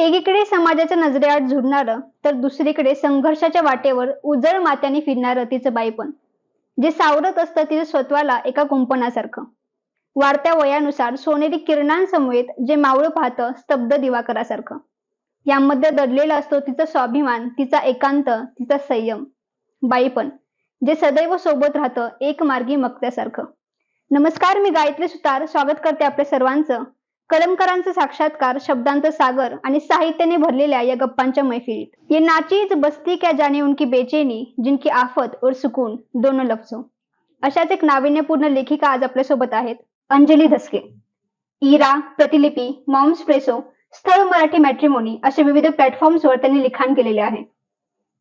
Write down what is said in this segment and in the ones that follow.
एकीकडे समाजाच्या नजरेआड झुडणारं तर दुसरीकडे संघर्षाच्या वाटेवर उजळ मात्याने फिरणारं तिचं बाईपण. जे सावरत असतं तिचं स्वत्वाला एका कुंपणासारखं. वाढत्या वयानुसार सोनेरी किरणांसमवेत जे मावळं पाहतं स्तब्ध दिवाकरासारखं. यामध्ये दडलेला असतो तिचा स्वाभिमान तिचा एकांत तिचा संयम. बाईपण जे सदैव सोबत राहतं एक मार्गी मक्त्यासारखं. नमस्कार मी गायत्री सुतार. स्वागत करते आपल्या सर्वांचं. कलमकारांचा साक्षात्कार शब्दांत सागर आणि साहित्याने भरलेल्या या गप्पांच्या मैफिलीत. ये नाचीज बस्ती क्या जाने उनकी बेचैनी जिनकी आफत और सुकून दोनों लफ्जो. अशाच एक नाविन्यपूर्ण लेखिका आज आपल्यासोबत आहेत अंजली धसके. इरा प्रतिलिपी मॉम्स प्रेसो स्थळ मराठी मॅट्रिमोनी अशा विविध प्लॅटफॉर्म्सवर त्यांनी लिखाण केलेले आहे.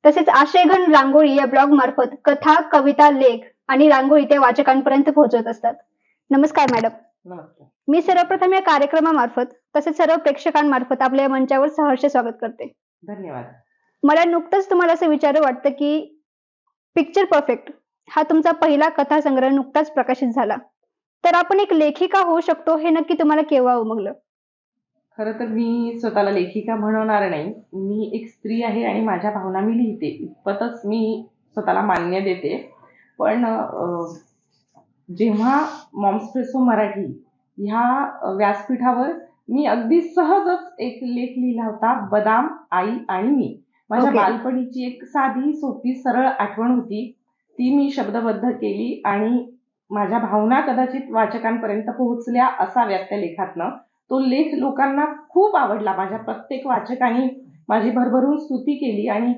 तसेच आशयघन रांगोळी या ब्लॉग मार्फत कथा कविता लेख आणि रांगोळी ते वाचकांपर्यंत पोहोचवत असतात. नमस्कार मॅडम. नमस्कार. मी सर्वप्रथम या कार्यक्रमामार्फत तसेच सर्व प्रेक्षकांमार्फत आपल्या मंचावर सहर्ष स्वागत करते. धन्यवाद. मला नुकतंच तुम्हाला असं विचारू वाटतं की पिक्चर परफेक्ट हा तुमचा पहिला कथा संग्रह नुकताच प्रकाशित झाला. तर आपण एक लेखिका होऊ शकतो हे नक्की तुम्हाला केव्हा उमगलं? खरं तर मी स्वतःला लेखिका म्हणणार नाही. मी एक स्त्री आहे आणि माझ्या भावना मी लिहिते. इतपतच मी स्वतःला मान्य देते. पण जेव्हा मॉम्सप्रेसो मराठी ह्या व्यासपीठावर मी अगदी सहजच एक लेख लिहिला होता बदाम आई आणि मी. माझ्या Okay. बालपणीची एक साधी सोपी सरळ आठवण होती. ती मी शब्दबद्ध केली आणि माझ्या भावना कदाचित वाचकांपर्यंत पोहोचल्या असाव्यात त्या लेखातनं तो लेख लोकांना खूप आवडला. माझ्या प्रत्येक वाचकाने माझी भरभरून स्तुती केली आणि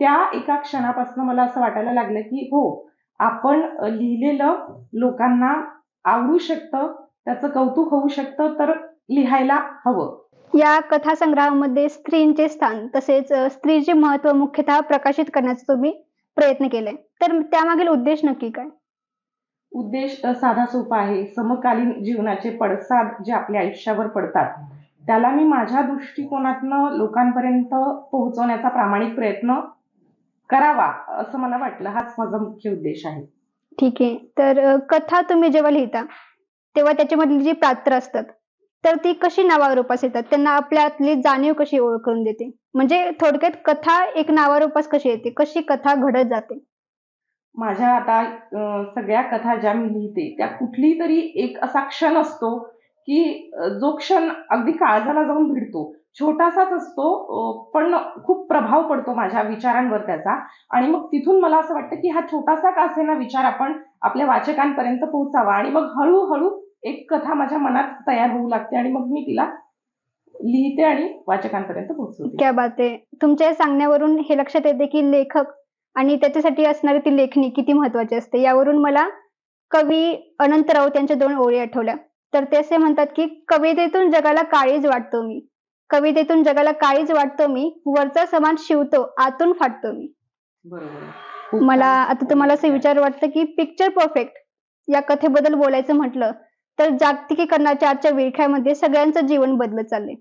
त्या एका क्षणापासून मला असं वाटायला लागलं की हो आपण लिहिलेलं लोकांना आवडू शकतं त्याचं कौतुक होऊ शकतं तर लिहायला हवं. या कथा संग्रहामध्ये स्त्रीचे स्थान तसेच स्त्रीचे महत्त्व मुख्यतः प्रकाशित करण्याचा तुम्ही प्रयत्न केलाय. तर त्यामागील उद्देश नक्की काय? उद्देश साधा सोपा आहे. समकालीन जीवनाचे पडसाद जे आपल्या आयुष्यावर पडतात त्याला मी माझ्या दृष्टिकोनातनं लोकांपर्यंत पोहोचवण्याचा प्रामाणिक प्रयत्न करावा असं मला वाटलं. हाच माझा मुख्य उद्देश आहे. ठीक आहे. तर कथा तुम्ही जेव्हा लिहिता तेव्हा त्याच्यामधली जी पात्र असतात तर ती कशी नावारूपास येतात त्यांना आपल्यातली जाणीव कशी ओळख करून देते? म्हणजे थोडक्यात कथा एक नावारूपास कशी येते? कशी कथा घडत जाते? माझ्या आता सगळ्या कथा ज्या मी लिहिते त्या कुठली तरी एक असा क्षण असतो की जो क्षण अगदी काळजाला जाऊन भिडतो. छोटासाच असतो पण खूप प्रभाव पडतो माझ्या विचारांवर त्याचा. आणि मग तिथून मला असं वाटतं की हा छोटासा का असेना विचार आपण आपल्या वाचकांपर्यंत पोहोचावा. आणि मग हळूहळू एक कथा माझ्या मनात तयार होऊ लागते आणि मग मी तिला लिहिते आणि वाचकांपर्यंत पोहोचवते. क्या बात. आहे तुमच्या सांगण्यावरून हे लक्षात येते की लेखक आणि त्याच्यासाठी असणारी ती लेखणी किती महत्वाची असते. यावरून मला कवी अनंत राऊत यांच्या दोन ओळी आठवल्या. तर ते असे म्हणतात की कवितेतून जगाला काळीज वाटतो मी. कवितेतून जगाला काळीज वाटतो मी. वरचा समान शिवतो आतून फाटतो मी. बरोबर. मला. आता तुम्हाला असं विचार वाटतं की पिक्चर परफेक्ट या कथेबद्दल बोलायचं म्हटलं तर जागतिकीकरणाच्या आजच्या विळख्यामध्ये सगळ्यांचं जीवन बदलत चाललंय.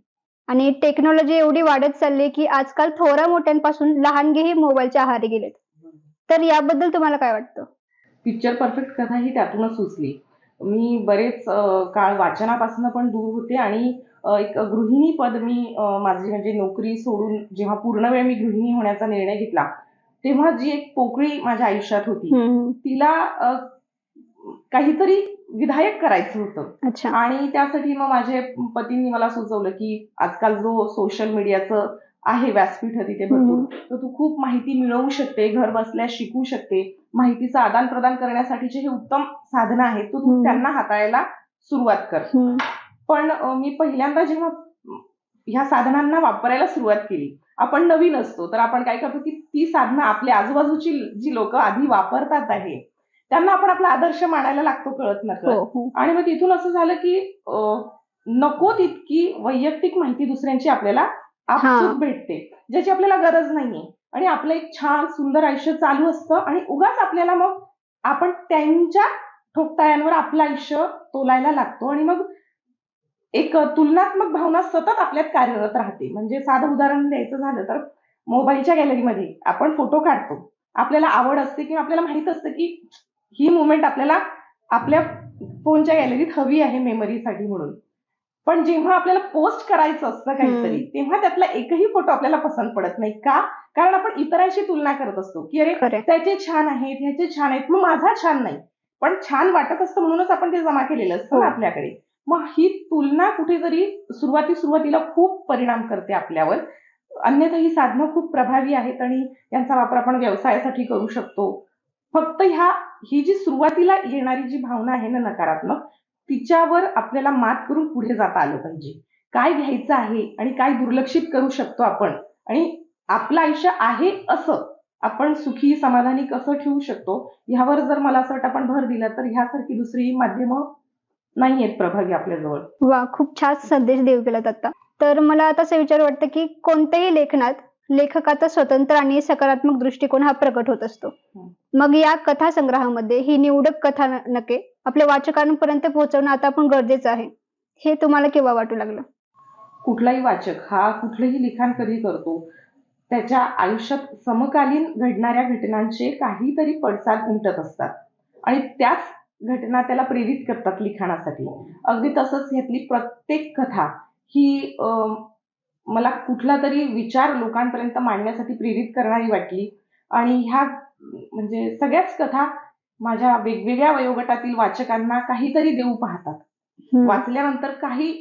आणि टेक्नॉलॉजी एवढी वाढत चालली की आजकाल थोरा मोठ्यांपासून लहानगेही मोबाईलच्या आहारी गेलेत. तर याबद्दल तुम्हाला काय वाटतं? पिक्चर परफेक्ट कथा ही त्यातूनच सुचली. मी बरेच काळ वाचनापासून पण दूर होते आणि एक गृहिणी पद मी माझी म्हणजे नोकरी सोडून जेव्हा पूर्ण वेळ मी गृहिणी होण्याचा निर्णय घेतला तेव्हा जी एक पोकळी माझ्या आयुष्यात होती तिला काहीतरी विधायक करायचं होतं. आणि त्यासाठी मग माझे पतींनी मला सुचवलं की आजकाल जो सोशल मीडियाचं आहे व्यासपीठ तिथे भरपूर तर तू खूप माहिती मिळवू शकते घर बसल्या शिकू शकते माहितीचं आदान प्रदान करण्यासाठीचे हे उत्तम साधनं आहेत तू. त्यांना हाताळायला सुरुवात कर. पण मी पहिल्यांदा जेव्हा ह्या साधनांना वापरायला सुरुवात केली आपण नवीन असतो तर आपण काय करतो की ती साधनं आपल्या आजूबाजूची जी लोक आधी वापरतात आहे त्यांना आपण आपला आदर्श मानायला लागतो कळत हो नकळत. हो आणि मग तिथून असं झालं की नको तितकी वैयक्तिक माहिती दुसऱ्यांची आपल्याला भेटते ज्याची आपल्याला गरज नाहीये. आणि आपलं एक छान सुंदर आयुष्य चालू असतं आणि उगाच आपल्याला मग आपण त्यांच्या ठोकताळ्यांवर आपलं आयुष्य तोलायला लागतो आणि मग एक तुलनात्मक भावना सतत आपल्यात कार्यरत राहते. म्हणजे साधं उदाहरण द्यायचं झालं तर मोबाईलच्या गॅलरीमध्ये आपण फोटो काढतो. आपल्याला आवड असते किंवा आपल्याला माहीत असतं की ही मुवमेंट आपल्याला आपल्या फोनच्या गॅलरीत हवी आहे मेमरीसाठी म्हणून. पण जेव्हा आपल्याला पोस्ट करायचं असतं काहीतरी. तेव्हा त्यातला एकही फोटो आपल्याला पसंत पडत नाही. का? कारण आपण इतरांशी तुलना करत असतो की अरे त्याचे छान आहेत ह्याचे छान आहेत मग माझा छान नाही. पण छान वाटत असतं म्हणूनच आपण ते जमा केलेलं असतं ना हो. आपल्याकडे. मग ही तुलना कुठेतरी सुरुवाती सुरुवातीला खूप परिणाम करते आपल्यावर. अन्यथा ही साधनं खूप प्रभावी आहेत आणि यांचा वापर आपण व्यवसायासाठी करू शकतो. फक्त ह्या ही जी सुरुवातीला येणारी जी भावना आहे ना नकारात्मक तिच्यावर आपल्याला मात करून पुढे जाता आलं पाहिजे. काय घ्यायचं आहे आणि काय दुर्लक्षित करू शकतो आपण? आणि आपलं आयुष्य आहे असं आपण सुखी समाधानी कसं ठेवू शकतो? ह्यावर जर मला असं वाटतं आपण भर दिला तर ह्यासारखी दुसरी माध्यमं नाही आहेत प्रभावी आपल्याजवळ. वा खूप छान संदेश देऊ केला आता. तर मला आता असं विचार वाटतं की कोणत्याही लेखनात लेखकाचा स्वतंत्र आणि सकारात्मक दृष्टिकोन हा प्रकट होत असतो. मग या कथा संग्रहामध्ये ही निवडक कथा नके आपल्या वाचकांपर्यंत पोहोचवणं आता पण गरजेचं आहे. हे तुम्हाला केव्हा वाटू लागलं? कुठलाही वाचक हा कुठलंही लिखाण कधी करतो त्याच्या आयुष्यात समकालीन घडणाऱ्या घटनांचे काहीतरी पडसाद उमटत असतात. आणि त्याच घटना त्याला प्रेरित करतात लिखाणासाठी. अगदी तसंच ह्यातली प्रत्येक कथा ही अं, मला कुठला तरी विचार लोकांपर्यंत मांडण्यासाठी प्रेरित करणारी वाटली. आणि ह्या म्हणजे सगळ्याच कथा माझ्या वेगवेगळ्या वयोगटातील वाचकांना काहीतरी देऊ पाहतात. वाचल्यानंतर काही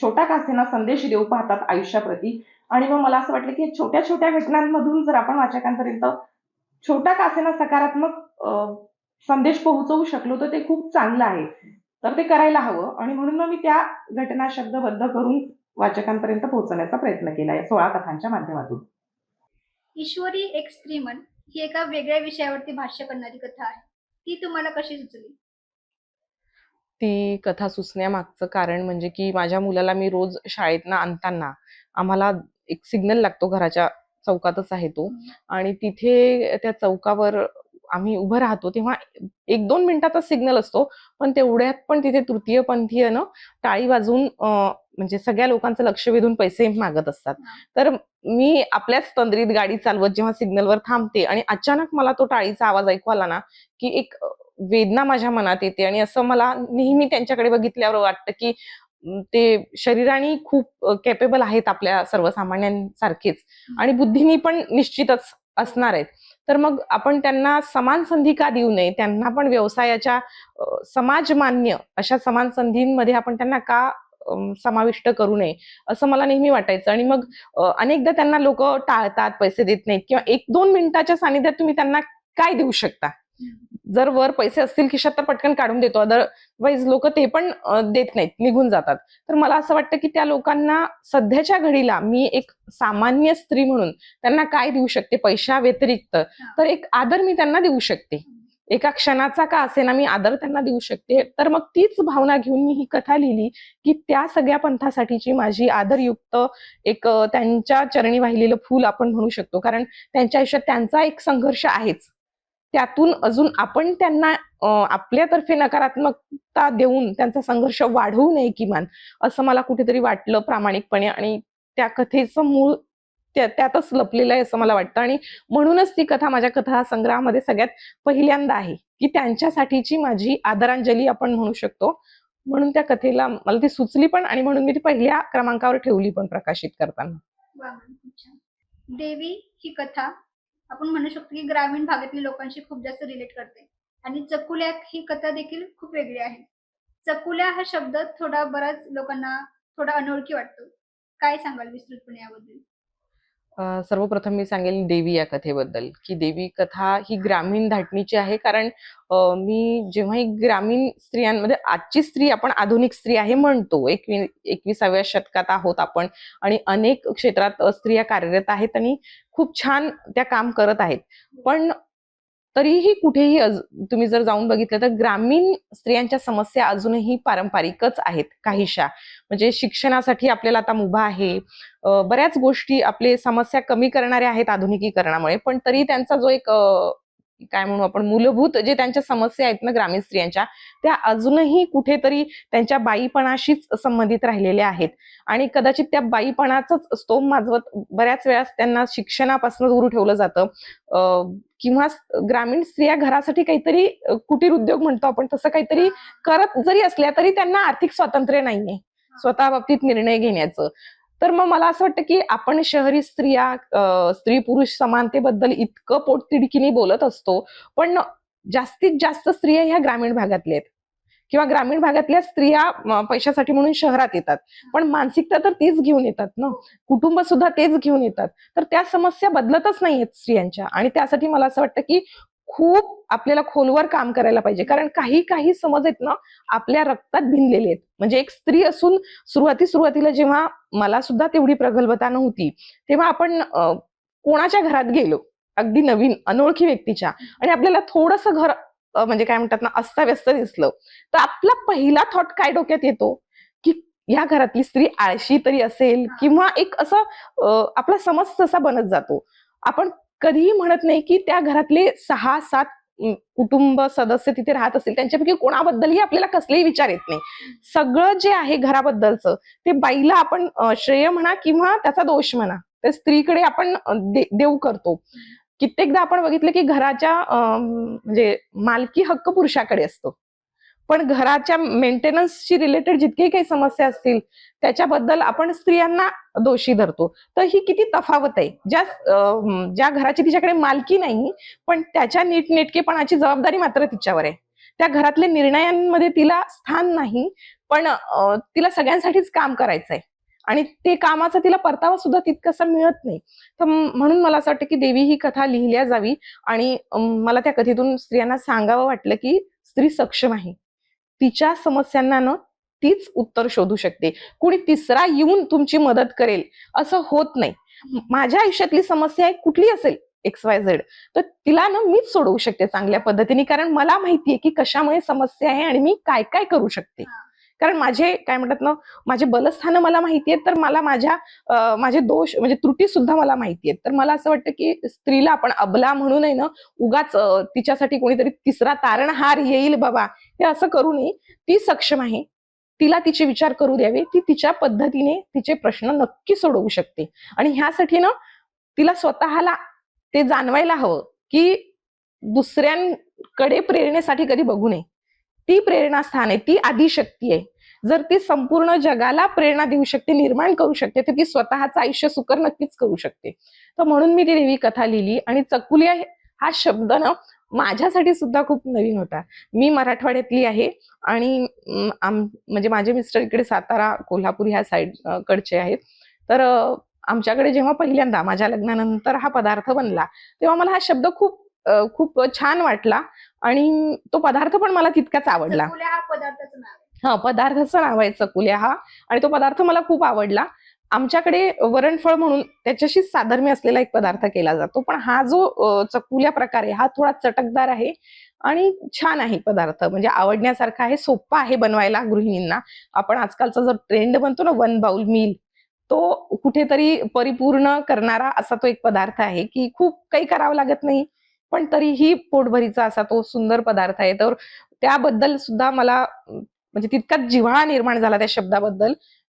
छोटा का असेना संदेश देऊ पाहतात आयुष्याप्रती. आणि मग मला असं वाटलं की छोट्या छोट्या घटनांमधून जर आपण वाचकांपर्यंत छोटा का असेना सकारात्मक संदेश पोहोचवू शकलो तर ते खूप चांगलं आहे. तर ते करायला हवं. आणि म्हणून मग मी त्या घटना शब्दबद्ध करून वाचकांपर्यंत पोहोचण्याचा प्रयत्न केला या सोळा कथांच्या माध्यमातून. ईश्वरी एक स्त्रीमन ही एका वेगळ्या विषयावरती भाष्य करणारी कथा आहे. ती तुम्हाला कशी सुचली? ती कथा सुचण्यामागचं कारण म्हणजे की माझ्या मुलाला मी रोज शाळेतनं आणताना आम्हाला एक सिग्नल लागतो घराच्या चौकातच आहे तो. आणि तिथे त्या चौकावर आम्ही उभं राहतो तेव्हा एक दोन मिनिटाचा सिग्नल असतो पण तेवढ्यात पण तिथे तृतीयपंथीयनं टाळी वाजवून अं, म्हणजे सगळ्या लोकांचं लक्ष वेधून पैसे मागत असतात. तर मी आपल्याच तंद्रीत गाडी चालवत जेव्हा सिग्नलवर थांबते आणि अचानक मला तो टाळीचा आवाज ऐकू आला ना की एक वेदना माझ्या मनात येते आणि असं मला नेहमी त्यांच्याकडे बघितल्यावर वाटतं की ते शरीराने खूप कॅपेबल आहेत आपल्या सर्वसामान्यांसारखेच आणि बुद्धीनी पण निश्चितच असणार आहेत. तर मग आपण त्यांना समान संधी का देऊ नये? त्यांना पण व्यवसायाच्या समाजमान्य अशा समान संधींमध्ये आपण त्यांना का समाविष्ट करू नये असं मला नेहमी वाटायचं. आणि मग अनेकदा त्यांना लोक टाळतात पैसे देत नाहीत किंवा एक दोन मिनिटाच्या सानिध्यात तुम्ही त्यांना काय देऊ शकता? जर वर पैसे असतील खिशात तर पटकन काढून देतो. अदरवाईज लोक ते पण देत नाहीत निघून जातात. तर मला असं वाटतं की त्या लोकांना सध्याच्या घडीला मी एक सामान्य स्त्री म्हणून त्यांना काय देऊ शकते? पैशा व्यतिरिक्त तर एक आदर मी त्यांना देऊ शकते. एका क्षणाचा का असेना मी आदर त्यांना देऊ शकते? तर मग तीच भावना घेऊन मी ही कथा लिहिली की त्या सगळ्या पंथासाठीची माझी आदरयुक्त एक त्यांच्या चरणी वाहिलेलं फूल आपण म्हणू शकतो. कारण त्यांच्या आयुष्यात त्यांचा एक संघर्ष आहेच. त्यातून अजून आपण त्यांना आपल्यातर्फे नकारात्मकता देऊन त्यांचा संघर्ष वाढवू नये किमान असं मला कुठेतरी वाटलं प्रामाणिकपणे. आणि त्या कथेचं मूळ त्यातच लपलेलं आहे असं मला वाटतं. आणि म्हणूनच ती कथा माझ्या कथा संग्रहामध्ये सगळ्यात पहिल्यांदा आहे की त्यांच्यासाठीची माझी आदरांजली आपण म्हणू शकतो. म्हणून त्या कथेला मला ती सुचली पण आणि म्हणून मी ती पहिल्या क्रमांकावर ठेवली पण प्रकाशित करताना. देवी ही कथा आपण म्हणू शकतो की ग्रामीण भागातील लोकांशी खूप जास्त रिलेट करते. आणि चकुल्या ही कथा देखील खूप वेगळी आहे. चकुल्या हा शब्द थोडा बराच लोकांना थोडा अनोळखी वाटतो. काय सांगाल विस्तृतपणे याबद्दल? सर्वप्रथम मी सांगेल देवी या कथेबद्दल की देवी कथा ही ग्रामीण धाटणीची आहे. कारण मी जेव्हा ही ग्रामीण स्त्रियांमध्ये म्हणजे आजची स्त्री आपण आधुनिक स्त्री आहे म्हणतो. एकवी एकविसाव्या शतकात आहोत आपण आणि अनेक क्षेत्रात स्त्रिया कार्यरत आहेत आणि खूप छान त्या काम करत आहेत. पण तरीही कुठेही तुम्ही जर जाऊन बघितलं तर ग्रामीण स्त्रियांच्या समस्या अजूनही पारंपरिकच आहेत काहीशा. म्हणजे शिक्षणासाठी आपल्याला आता मुभा आहे. बऱ्याच गोष्टी आपले समस्या कमी करणाऱ्या आहेत आधुनिकीकरणामुळे. पण तरी त्यांचा जो एक काय म्हणू आपण मूलभूत जे त्यांच्या समस्या आहेत ना ग्रामीण स्त्रियांच्या त्या अजूनही कुठेतरी त्यांच्या बाईपणाशीच संबंधित राहिलेल्या आहेत. आणि कदाचित त्या बाईपणाचाच स्तोम माजवत बऱ्याच वेळा त्यांना शिक्षणापासून दूर ठेवलं जातं. अ, किंवा ग्रामीण स्त्रिया घरासाठी काहीतरी कुटीर उद्योग म्हणतो आपण तसं काहीतरी करत जरी असल्या तरी त्यांना आर्थिक स्वातंत्र्य नाहीये. स्वतः बाबतीत निर्णय घेण्याचं. तर मग मला असं वाटतं की आपण शहरी स्त्रिया स्त्री पुरुष समानतेबद्दल इतकं पोटतिडकीने बोलत असतो पण जास्तीत जास्त स्त्रिया ह्या ग्रामीण भागातल्या आहेत. किंवा ग्रामीण भागातल्या स्त्रिया पैशासाठी म्हणून शहरात येतात. पण मानसिकता तर तीच घेऊन येतात ना. कुटुंब सुद्धा तेच घेऊन येतात. तर त्या समस्या बदलतच नाहीयेत स्त्रियांच्या. आणि त्यासाठी मला असं वाटतं की खूप आपल्याला खोलवर काम करायला पाहिजे. कारण काही काही समज आहेत ना आपल्या रक्तात भिनलेले आहेत. म्हणजे एक स्त्री असून सुरुवाती सुरुवातीला जेव्हा मला सुद्धा तेवढी प्रगल्भता नव्हती तेव्हा आपण कोणाच्या घरात गेलो? अगदी नवीन अनोळखी व्यक्तीच्या. आणि आपल्याला थोडस घर म्हणजे काय म्हणतात ना अस्ताव्यस्त दिसलं. तर आपला पहिला थॉट काय डोक्यात येतो? की ह्या घरातली स्त्री आळशी तरी असेल किंवा एक असं आपला समज तसा बनत जातो. आपण कधीही म्हणत नाही की त्या घरातले सहा सात कुटुंब सदस्य तिथे राहत असतील त्यांच्यापैकी कोणाबद्दलही आपल्याला कसलेही विचार येत नाही. सगळं जे आहे घराबद्दलचं ते बाईला आपण श्रेय म्हणा किंवा त्याचा दोष म्हणा ते स्त्रीकडे आपण देऊ करतो. कित्येकदा आपण बघितलं की घराच्या म्हणजे मालकी हक्क पुरुषाकडे असतो. पण घराच्या मेंटेनन्सशी रिलेटेड जितकेही काही समस्या असतील त्याच्याबद्दल आपण स्त्रियांना दोषी धरतो. तर ही किती तफावत आहे? ज्या ज्या घराची तिच्याकडे मालकी नाही पण त्याच्या नीटनेटकेपणाची जबाबदारी मात्र तिच्यावर आहे. त्या घरातल्या निर्णयांमध्ये तिला स्थान नाही पण तिला सगळ्यांसाठीच काम करायचंय. आणि ते कामाचा तिला परतावा सुद्धा तितकासा मिळत नाही. तर म्हणून मला असं वाटतं की देवी ही कथा लिहिल्या जावी आणि मला त्या कथेतून स्त्रियांना सांगावं वाटलं की स्त्री सक्षम आहे. तिच्या समस्यांना न तीच उत्तर शोधू शकते. कोणी तिसरा येऊन तुमची मदत करेल असं होत नाही. माझ्या आयुष्यातली समस्या आहे कुठली असेल? एक्स वाय झेड तर तिला ना मीच सोडवू शकते चांगल्या पद्धतीने कारण मला माहितीये की कशामुळे समस्या आहे आणि मी काय काय करू शकते. कारण माझे काय म्हणतात ना माझे बलस्थानं मला माहिती आहेत तर मला माझ्या माझे दोष म्हणजे त्रुटी सुद्धा मला माहिती आहेत. तर मला असं वाटतं की स्त्रीला आपण अबला म्हणून आहे ना उगाच तिच्यासाठी कोणीतरी तिसरा तारणहार येईल बाबा. हे असं करू नये. ती सक्षम आहे. तिला तिचे विचार करू द्यावे. ती तिच्या पद्धतीने तिचे प्रश्न नक्की सोडवू शकते. आणि ह्यासाठी ना तिला स्वतःला ते जाणवायला हवं की दुसऱ्यांकडे प्रेरणेसाठी कधी बघू नये. ती प्रेरणास्थान आहे. ती आदिशक्ती आहे. जर ती संपूर्ण जगाला प्रेरणा देऊ शकते निर्माण करू शकते तर ती स्वतःचं आयुष्य सुकर नक्कीच करू शकते. तर म्हणून मी ती देवी कथा लिहिली आणि चकुल्या हा शब्द ना माझ्यासाठी सुद्धा खूप नवीन होता. मी मराठवाड्यातली आहे आणि म्हणजे माझे मिस्टर इकडे सातारा कोल्हापूर ह्या साईड कडचे आहेत. तर आमच्याकडे जेव्हा पहिल्यांदा माझ्या लग्नानंतर हा पदार्थ बनला तेव्हा मला हा शब्द खूप खूप छान वाटला आणि तो पदार्थ पण मला तितकाच आवडला. पदार्थाचं नाव. हा पदार्थाचं नाव आहे चकुल्या हा. आणि तो पदार्थ मला खूप आवडला. आमच्याकडे वरणफळ म्हणून त्याच्याशी साधर्म्य असलेला एक पदार्थ केला जातो. पण हा जो चकुल्या प्रकार आहे हा थोडा चटकदार आहे आणि छान आहे पदार्थ. म्हणजे आवडण्यासारखा आहे सोपा आहे बनवायला गृहिणींना. आपण आजकालचा जो ट्रेंड बनतो ना वन बाउल मील तो कुठेतरी परिपूर्ण करणारा असा तो एक पदार्थ आहे की खूप काही करावं लागत नाही. पण तरीही पोटभरीचा असा तो सुंदर पदार्थ आहे. तर त्याबद्दल सुद्धा मला म्हणजे तितकाच जिव्हाळा निर्माण झाला त्या शब्दाबद्दल.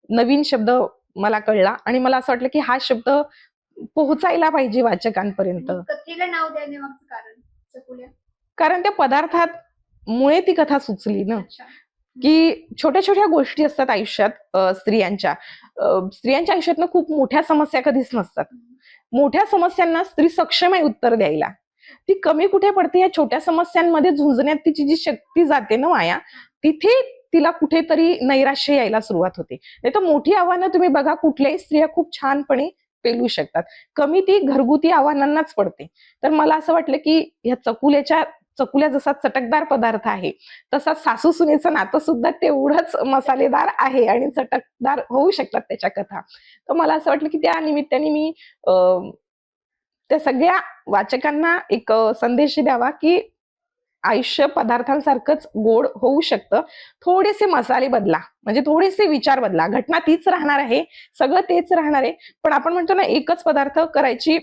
नवीन शब्द मला कळला आणि मला असं वाटलं की हा शब्द पोहोचायला पाहिजे वाचकांपर्यंत. कथेला नाव कारण त्या पदार्थात मुळे ती कथा सुचली ना. की छोट्या छोट्या गोष्टी असतात आयुष्यात स्त्रियांच्या. स्त्रियांच्या आयुष्यात खूप मोठ्या समस्या कधीच नसतात. मोठ्या समस्यांना स्त्री सक्षम आहे उत्तर द्यायला. ती कमी कुठे पडते या छोट्या समस्यांमध्ये झुंजण्यात तिची जी शक्ती जाते ना माया तिथे तिला कुठेतरी नैराश्य यायला सुरुवात होते. नाही तर मोठी आव्हानं तुम्ही बघा कुठल्याही स्त्रिया खूप छानपणे पेलू शकतात. कमी ती घरगुती आव्हानांनाच पडते. तर मला असं वाटलं की ह्या चकुल्याच्या चकुल्या जसा चटकदार पदार्थ आहे तसा सासू सुनेचं नातं सुद्धा तेवढंच मसालेदार आहे आणि चटकदार होऊ शकतात त्याच्या कथा. तर मला असं वाटलं की त्या निमित्ताने मी त्या सगळ्या वाचकांना एक संदेश द्यावा की आयुष्य पदार्थांसारखंच गोड होऊ शकतं. थोडेसे मसाले बदला. म्हणजे थोडेसे विचार बदला. घटना तीच राहणार आहे. सगळं तेच राहणार आहे. पण आपण म्हणतो ना एकच पदार्थ करायची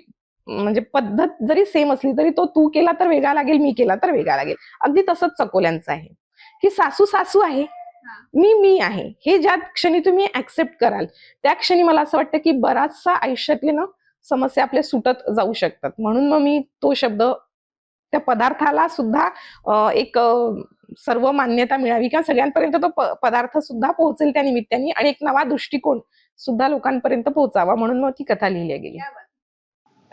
म्हणजे पद्धत जरी सेम असली तरी तो तू केला तर वेगळा लागेल मी केला तर वेगळा लागेल. अगदी तसंच चकोल्यांचं आहे. की सासू सासू आहे. मी मी आहे. हे ज्या क्षणी तुम्ही ऍक्सेप्ट कराल त्या क्षणी मला असं वाटतं की बराचसा आयुष्यातले ना समस्या आपल्या सुटत जाऊ शकतात. म्हणून मग मी तो शब्द त्या पदार्थाला सुद्धा एक सर्व मान्यता मिळावी किंवा सगळ्यांपर्यंत तो पदार्थ सुद्धा पोहोचेल त्या निमित्ताने आणि एक नवा दृष्टिकोन सुद्धा लोकांपर्यंत पोहोचावा म्हणून मग ती कथा लिहिली गेली.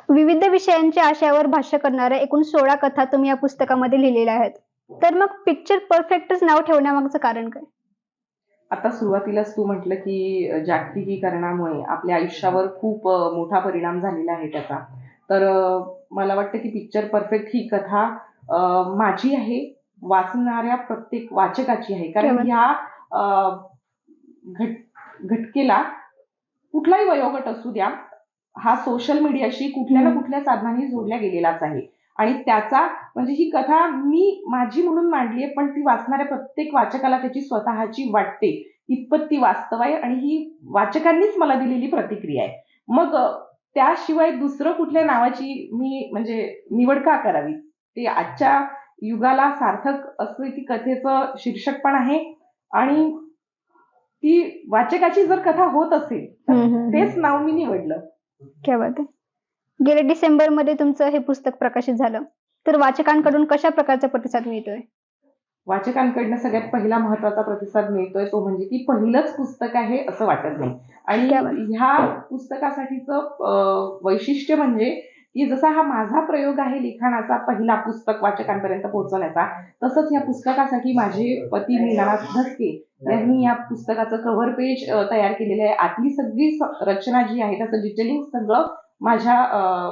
विविध विषयांच्या आशयावर भाष्य करणाऱ्या एकूण सोळा कथा तुम्ही या पुस्तकामध्ये लिहिलेल्या आहेत. तर मग पिक्चर परफेक्टच नाव ठेवण्यामागचं कारण काय? आता सुरुवातीलाच तू म्हटलं की जागतिकीकरणामुळे आपल्या आयुष्यावर खूप मोठा परिणाम झालेला आहे त्याचा. तर मला वाटतं की पिक्चर परफेक्ट ही कथा अ, माझी आहे. वाचणाऱ्या प्रत्येक वाचकाची आहे. कारण. ह्या घट घटकेला कुठलाही वयोगट असू द्या हा सोशल मीडियाशी कुठल्या ना. कुठल्या साधनांनी जोडल्या गेलेलाच आहे. आणि त्याचा म्हणजे ही कथा मी माझी म्हणून मांडली आहे पण ती वाचणाऱ्या प्रत्येक वाचकाला त्याची स्वतःची वाटते. इतपत ती वास्तव आहे आणि ही वाचकांनीच मला दिलेली प्रतिक्रिया आहे. मग त्याशिवाय दुसरं कुठल्या नावाची मी म्हणजे निवड का करावी? ते आजच्या युगाला सार्थक असं ती कथेचं शीर्षक पण आहे. आणि ती वाचकाची जर कथा होत असेल तर तेच नाव मी निवडलं. गेल्या डिसेंबरमध्ये तुमचं हे पुस्तक प्रकाशित झालं. तर वाचकांकडून कशा प्रकारचा प्रतिसाद मिळतोय? वाचकांकडनं सगळ्यात पहिला महत्त्वाचा प्रतिसाद मिळतोय तो म्हणजे की पहिलंच पुस्तक आहे असं वाटत नाही आणि. ह्या पुस्तकासाठीचं वैशिष्ट्य म्हणजे की जसा हा माझा प्रयोग आहे लिखाणाचा पहिला पुस्तक वाचकांपर्यंत पोहोचवण्याचा तसंच या पुस्तकासाठी माझे पती मीनानाथ धसके यांनी या पुस्तकाचं कव्हर पेज तयार केलेलं आहे आतली सगळी रचना जी आहे त्याचं डिटेलिंग सगळं माझ्या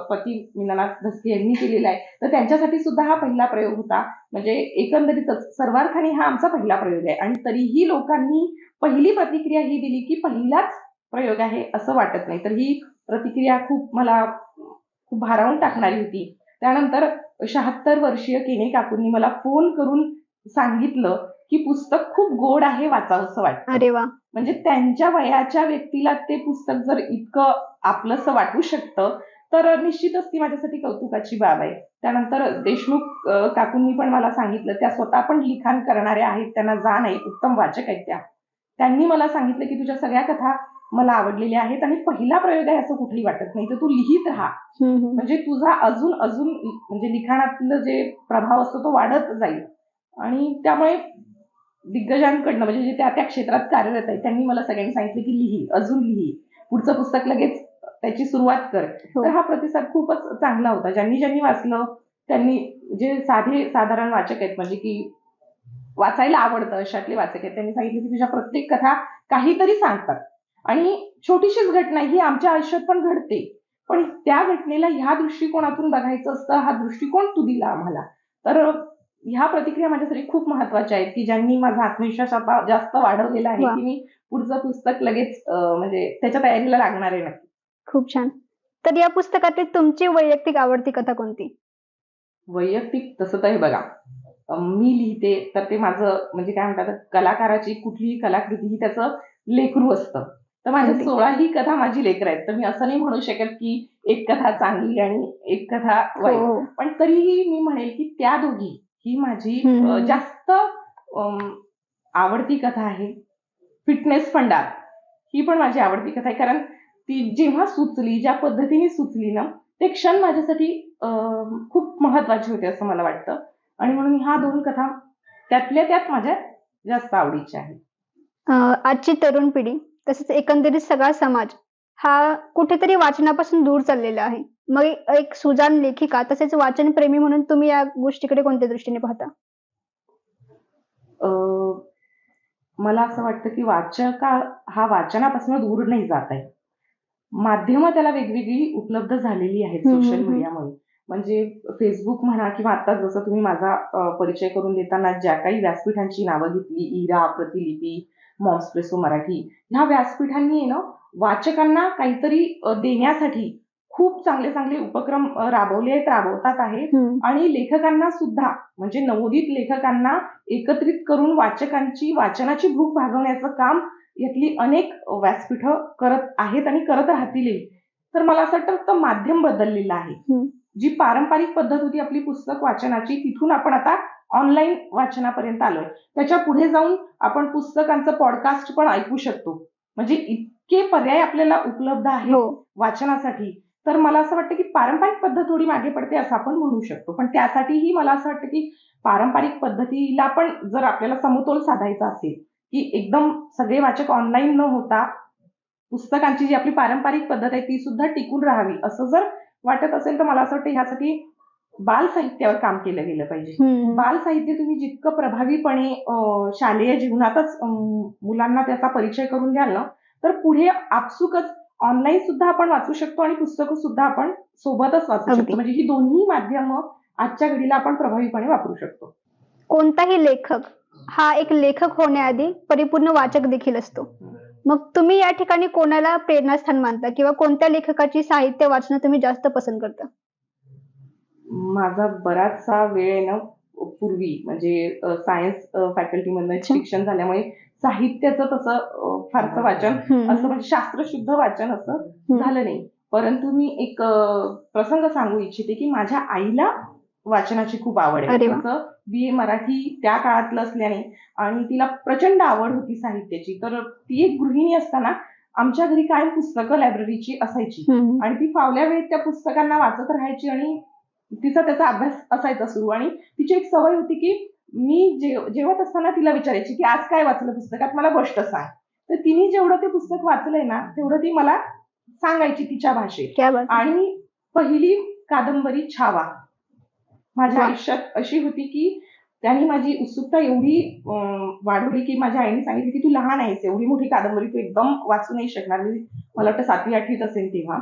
पती मीनानाथ धसके यांनी केलेला आहे. तर त्यांच्यासाठी सुद्धा हा पहिला प्रयोग होता. म्हणजे एकंदरीतच सर्वार्थाने हा आमचा पहिला प्रयोग आहे. आणि तरीही लोकांनी पहिली प्रतिक्रिया ही दिली की पहिलाच प्रयोग आहे असं वाटत नाही. तर ही प्रतिक्रिया खूप मला खूप भारावून टाकणारी होती. त्यानंतर शहात्तर वर्षीय केने काकूंनी मला फोन करून सांगितलं की पुस्तक खूप गोड आहे वाचावंसं वाटतं. अरे वा. म्हणजे त्यांच्या वयाच्या व्यक्तीला ते पुस्तक जर इतकं आपलंसं वाटू शकतं तर निश्चितच ती माझ्यासाठी कौतुकाची बाब आहे. त्यानंतर देशमुख काकूंनी पण मला सांगितलं त्या स्वतः पण लिखाण करणाऱ्या आहेत त्यांना जाण आहे उत्तम वाचक आहेत त्या. त्यांनी मला सांगितलं की तुझ्या सगळ्या कथा मला आवडलेल्या आहेत आणि पहिला प्रयोग आहे असं कुठेही वाटत नाही तर तू लिहित राहा. म्हणजे तुझा अजून अजून म्हणजे लिखाणातलं जे प्रभाव असतो तो वाढत जाईल. आणि त्यामुळे दिग्गजांकडनं म्हणजे जे त्या त्या क्षेत्रात कार्यरत आहे त्यांनी मला सगळ्यांनी सांगितलं की लिही अजून लिही. पुढचं पुस्तक लगेच त्याची सुरुवात कर. हो. तर हा प्रतिसाद खूपच चांगला होता. ज्यांनी ज्यांनी वाचलं त्यांनी जे साधे साधारण वाचक आहेत म्हणजे की वाचायला आवडतं अशातले वाचक आहेत त्यांनी सांगितलं की तुझ्या प्रत्येक कथा काहीतरी सांगतात. आणि छोटीशीच घटना ही आमच्या आयुष्यात पण घडते. पण त्या घटनेला ह्या दृष्टिकोनातून बघायचं असतं हा दृष्टिकोन तू दिला आम्हाला. तर ह्या प्रतिक्रिया माझ्यासाठी खूप महत्त्वाच्या आहेत की ज्यांनी माझा आत्मविश्वास आता जास्त वाढवलेला आहे. की मी पुढचं पुस्तक लगेच म्हणजे त्याच्या तयारीला लागणार आहे नक्की. खूप छान. तर या पुस्तकातील तुमची वैयक्तिक आवडती कथा कोणती? वैयक्तिक तसं तर हे बघा मी लिहिते तर ते माझं म्हणजे काय म्हणतात कलाकाराची कुठलीही कलाकृती ही त्याचं लेकरू असतं. तर माझ्या अगदी. सोळाही कथा माझी लेकर आहेत तर मी असं नाही म्हणू शकत की एक कथा चांगली आणि एक कथा हो वाईट. हो. पण तरीही मी म्हणेल की त्या दोघी ही माझी. अं, जास्त अं, आवडती कथा आहे. फिटनेस फंडात ही पण माझी आवडती कथा आहे. कारण ती जेव्हा सुचली ज्या पद्धतीने सुचली ना ते क्षण माझ्यासाठी अं, खूप महत्त्वाचे होते असं मला वाटतं. आणि म्हणून ह्या दोन कथा त्यातल्या त्यात माझ्या जास्त आवडीच्या आहेत. अं, आजची तरुण पिढी तसेच एकंदरीत सगळा समाज हा कुठेतरी वाचनापासून दूर चाललेला आहे. मग एक सुजान लेखिका तसेच वाचनप्रेमी म्हणून तुम्ही या गोष्टीकडे कोणत्या दृष्टीने पाहता? अं, मला असं वाटतं की वाचका हा वाचनापासून दूर नाही जात आहे. माध्यमं त्याला वेगवेगळी उपलब्ध झालेली आहेत हम्म, सोशल हम्म. मीडियामुळे म्हणजे फेसबुक म्हणा किंवा आता जसं तुम्ही माझा अं, परिचय करून देताना ज्या काही व्यासपीठांची नावं घेतली इरा प्रतिलिपी मॉम्सप्रेसो मराठी ह्या व्यासपीठांनी आहे ना वाचकांना काहीतरी अं, देण्यासाठी खूप चांगले चांगले उपक्रम राबवले आहेत राबवतात आहेत. आणि लेखकांना सुद्धा म्हणजे नवोदित लेखकांना एकत्रित करून वाचकांची वाचनाची भूक भागवण्याचं काम यातली अनेक व्यासपीठं करत आहेत आणि करत राहतीलही तर मला असं वाटतं माध्यम बदललेलं आहे. जी पारंपरिक पद्धत होती आपली पुस्तक वाचनाची तिथून आपण आता ऑनलाईन वाचनापर्यंत आलोय. त्याच्या पुढे जाऊन आपण पुस्तकांचं पॉडकास्ट पण ऐकू शकतो. म्हणजे इतके पर्याय आपल्याला उपलब्ध आहेत हो. वाचनासाठी. तर मला असं वाटतं की पारंपरिक पद्धत थोडी मागे पडते असं आपण म्हणू शकतो पण त्यासाठीही मला असं वाटतं की पारंपरिक पद्धतीला पण जर आपल्याला समतोल साधायचा असेल की एकदम सगळे वाचक ऑनलाईन न होता पुस्तकांची जी आपली पारंपरिक पद्धत आहे ती सुद्धा टिकून राहावी असं जर वाटत असेल तर मला असं वाटतं ह्यासाठी बाल साहित्यावर काम केलं गेलं पाहिजे. बाल साहित्य तुम्ही जितकं प्रभावीपणे शालेय जीवनातच मुलांना त्याचा परिचय करून द्याल ना तर पुढे आपसुकच ऑनलाईन सुद्धा आपण वाचू शकतो आणि पुस्तकं सुद्धा आपण सोबतच वाचू. शकतो. म्हणजे ही दोन्ही माध्यमं आजच्या घडीला आपण प्रभावीपणे वापरू शकतो. कोणताही लेखक हा एक लेखक होण्याआधी परिपूर्ण वाचक देखील असतो. मग तुम्ही या ठिकाणी कोणाला प्रेरणास्थान मानता किंवा कोणत्या लेखकाची साहित्य वाचणं तुम्ही जास्त पसंत करता? माझा बराचसा वेळ आहे ना पूर्वी. म्हणजे सायन्स फॅकल्टीमधनं. शिक्षण झाल्यामुळे साहित्याचं तसं फारसं वाचन. असं म्हणजे शास्त्रशुद्ध वाचन असं. झालं नाही परंतु मी एक प्रसंग सांगू इच्छिते की माझ्या आईला वाचनाची खूप आवड आहे. तसं बी ए मराठी त्या काळातलं असल्याने आणि तिला प्रचंड आवड होती साहित्याची तर ती एक गृहिणी असताना आमच्या घरी कायम पुस्तकं लायब्ररीची असायची. आणि ती फावल्या वेळेत त्या पुस्तकांना वाचत राहायची आणि तिचा त्याचा अभ्यास असायचा सुरू आणि तिची एक सवय होती की मी जेव जेवत असताना तिला विचारायची की आज काय वाचलं पुस्तकात? मला गोष्ट सांग. तर तिने जेवढं ते पुस्तक वाचलंय ना तेवढं ती मला सांगायची तिच्या भाषेत. आणि पहिली कादंबरी छावा. माझ्या. आयुष्यात अशी होती की त्यांनी माझी उत्सुकता एवढी वाढवली की माझ्या आईने सांगितलं की तू लहान आहेस एवढी मोठी कादंबरी तू एकदम वाचू नाही शकणार. मी मला वाटतं सातवी आठवीत असेल तेव्हा.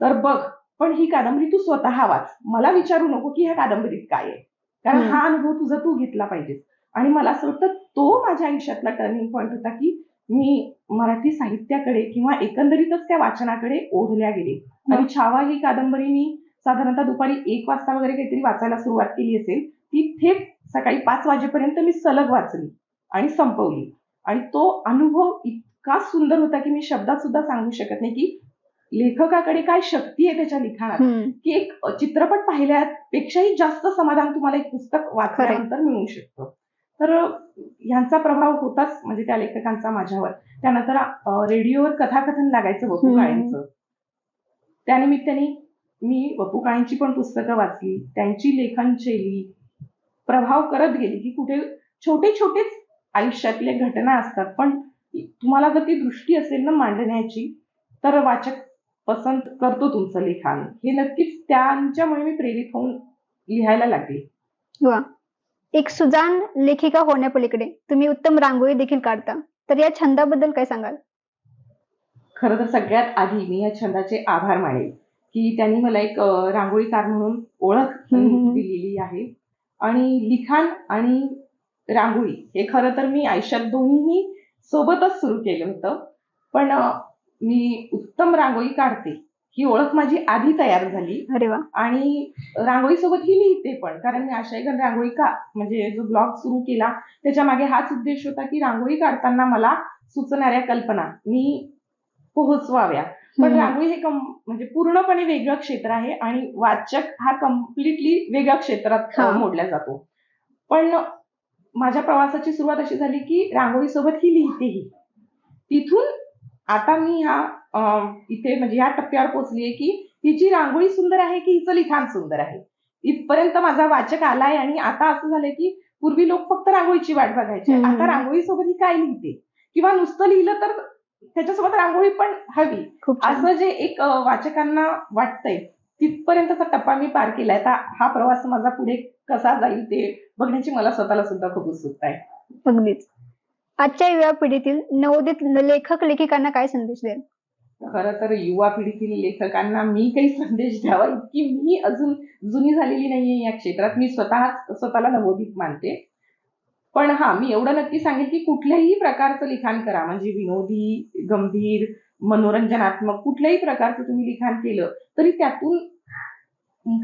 तर बघ पण ही कादंबरी तू स्वतः वाच. मला विचारू नको की ह्या कादंबरीत काय आहे. कारण. हा अनुभव तुझा तू घेतला पाहिजेस. आणि मला असं वाटतं तो माझ्या आयुष्यातला टर्निंग पॉईंट होता की मी मराठी साहित्याकडे किंवा एकंदरीतच त्या वाचनाकडे ओढल्या गेले. आणि छावा ही कादंबरी मी साधारणतः दुपारी एक वाजता वगैरे काहीतरी वाचायला सुरुवात केली असेल ती थेट सकाळी पाच वाजेपर्यंत मी सलग वाचली आणि संपवली. आणि तो अनुभव इतका सुंदर होता की मी शब्दात सुद्धा सांगू शकत नाही की लेखकाकडे काय शक्ती आहे त्याच्या लिखाणात. की एक चित्रपट पाहिल्यापेक्षाही जास्त समाधान तुम्हाला एक पुस्तक वाचल्यानंतर मिळू शकतं. तर ह्यांचा प्रभाव होताच म्हणजे त्या लेखकांचा माझ्यावर. त्यानंतर रेडिओवर कथाकथन लागायचं वपू. काळेंचं. त्यानिमित्ताने मी वपू काळेंची पण पुस्तकं वाचली. त्यांची लेखन शैली प्रभाव करत गेली की कुठे छोटे छोटेच आयुष्यातल्या घटना असतात. पण तुम्हाला जर ती दृष्टी असेल ना मांडण्याची तर वाचक पसंत करतो तुमचं लिखाण. हे नक्कीच त्यांच्यामुळे मी प्रेरित होऊन लिहायला लागले. वा. एक सुजाण लेखिका होण्यापलीकडे तुम्ही उत्तम रांगोळी देखील काढता. तर या छंदाबद्दल काय सांगाल? खरं तर सगळ्यात आधी मी या छंदाचे आभार मानेल की त्यांनी मला एक रांगोळीकार म्हणून ओळख. दिलेली आहे. आणि लिखाण आणि रांगोळी हे खरं तर मी आयुष्यात दोन्हीही सोबतच सुरू केलं होतं. पण मी उत्तम रांगोळी काढते. ही ओळख माझी आधी तयार झाली. अरे वा. आणि रांगोळीसोबत ही लिहिते पण कारण मी आशाईगण रांगोळी का म्हणजे जो ब्लॉग सुरू केला त्याच्यामागे हाच उद्देश होता की रांगोळी काढताना मला सुचणाऱ्या कल्पना मी पोहोचवाव्या. पण. रांगोळी हे कम म्हणजे पूर्णपणे वेगळं क्षेत्र आहे आणि वाचक हा कम्प्लिटली वेगळ्या क्षेत्रात मोडला जातो. पण माझ्या प्रवासाची सुरुवात अशी झाली की रांगोळीसोबत ही लिहितेही तिथून आता मी ह्या इथे म्हणजे या टप्प्यावर पोहोचलीये की हिची रांगोळी सुंदर आहे की हिचं लिखाण सुंदर आहे? इथपर्यंत माझा वाचक आलाय आणि आता असं झालंय की पूर्वी लोक फक्त रांगोळीची वाट बघायचे. आता रांगोळीसोबत ही काय लिहिते? किंवा नुसतं लिहिलं तर त्याच्यासोबत रांगोळी पण हवी. असं जे एक वाचकांना वाटतंय तिथपर्यंतचा टप्पा मी पार केलाय. आता हा प्रवास माझा पुढे कसा जाईल ते बघण्याची मला स्वतःला सुद्धा खूप उत्सुकता आहे. अगदीच. आजच्या युवा पिढीतील नवोदित लेखक लेखिकांना काय संदेश द्याल खरं तर युवा पिढीतील लेखकांना मी काही संदेश द्यावा इतकी मी अजून जुनी झालेली नाहीये या क्षेत्रात. मी स्वतः स्वतःला नवोदित मानते. पण हा मी एवढं नक्की सांगेल की कुठल्याही प्रकारचं लिखाण करा. म्हणजे विनोदी गंभीर मनोरंजनात्मक कुठल्याही प्रकारचं तुम्ही लिखाण केलं तरी त्यातून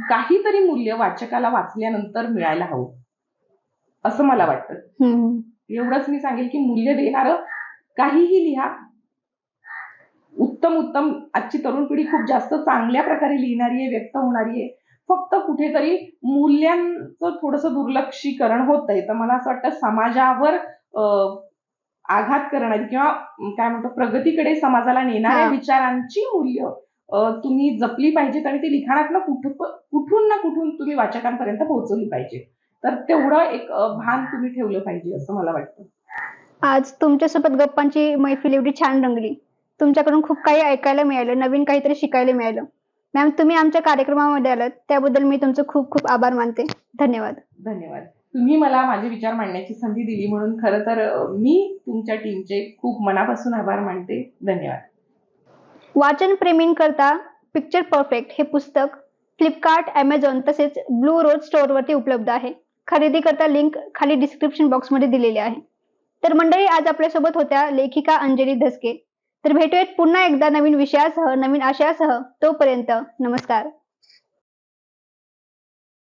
काहीतरी मूल्य वाचकाला वाचल्यानंतर मिळायला हवं. असं मला वाटतं. एवढंच मी सांगेल की मूल्य देणारं काहीही लिहा. उत्तम उत्तम आजची तरुण पिढी खूप जास्त चांगल्या प्रकारे लिहिणारी आहे व्यक्त होणारी आहे. फक्त कुठेतरी मूल्यांचं थोडस दुर्लक्षीकरण होत आहे तर मला असं वाटतं समाजावर अं, आघात करणारी किंवा काय म्हणतो प्रगतीकडे समाजाला नेणाऱ्या. विचारांची मूल्य तुम्ही जपली पाहिजेत आणि ती लिखाणात कुठून ना कुठून तुम्ही वाचकांपर्यंत पोहोचवली पाहिजे तर तेवढं एक भान तुम्ही ठेवलं पाहिजे असं मला वाटतं. आज तुमच्यासोबत गप्पांची मैफिल एवढी छान रंगली. तुमच्याकडून खूप काही ऐकायला मिळालं नवीन काहीतरी शिकायला मिळालं. मॅम तुम्ही आमच्या कार्यक्रमामध्ये आलात त्याबद्दल मी तुमचं खूप खूप आभार मानते. धन्यवाद. धन्यवाद. तुम्ही मला माझे विचार मांडण्याची संधी दिली म्हणून खरं तर मी तुमच्या टीमचे खूप मनापासून आभार मानते. धन्यवाद. वाचन प्रेमींकरता पिक्चर परफेक्ट हे पुस्तक फ्लिपकार्ट ॲमेझॉन तसेच ब्लू रोज स्टोअरवरती उपलब्ध आहे. खरेदी करता लिंक खाली डिस्क्रिप्शन बॉक्समध्ये दिलेली आहे. तर मंडळी आज आपल्यासोबत होत्या लेखिका अंजली धसके. तर भेटूयात पुन्हा एकदा नवीन विषयासह नवीन आशयासह. तोपर्यंत नमस्कार.